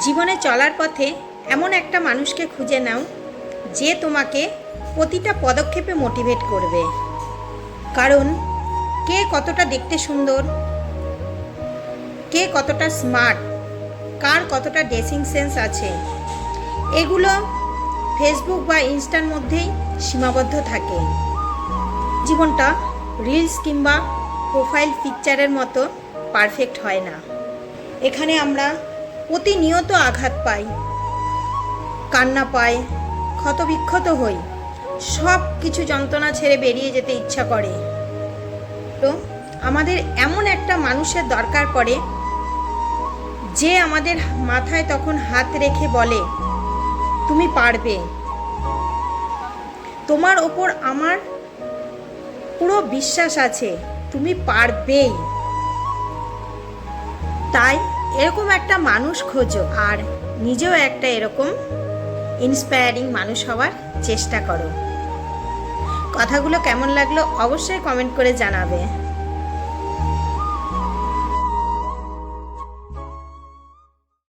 জীবনে চলার পথে এমন একটা মানুষকে খুঁজে নাও, যে তোমাকে প্রতিটা পদক্ষেপে মোটিভেট করবে। কারণ, কে কতটা দেখতে সুন্দর, কে কতটা স্মার্ট কার কতটা ড্রেসিং সেন্স আছে, এগুলো ফেসবুক বা ইনস্টার মধ্যেই সীমাবদ্ধ থাকে। জীবনটা রিলস কিংবা প্রোফাইল পিকচারের মতো পারফেক্ট হয় না। এখানে আমরা প্রতিনিয়ত আঘাত পাই। কান্না পাই, ক্ষতবিক্ষত হই। সব কিছু যন্ত্রণা ছেড়ে বেরিয়ে যেতে ইচ্ছা করে। তো আমাদের এমন একটা মানুষের দরকার পড়ে, যে আমাদের মাথায় তখন হাত রেখে বলে, তুমি পারবে। তোমার ওপর আমার পুরো বিশ্বাস আছে, তুমি পারবেই। তাই এরকম একটা মানুষ খোঁজো আর নিজেও একটা এরকম ইন্সপায়ারিং মানুষ হওয়ার চেষ্টা করো। কথাগুলো কেমন লাগল অবশ্যই কমেন্ট করে জানাবে।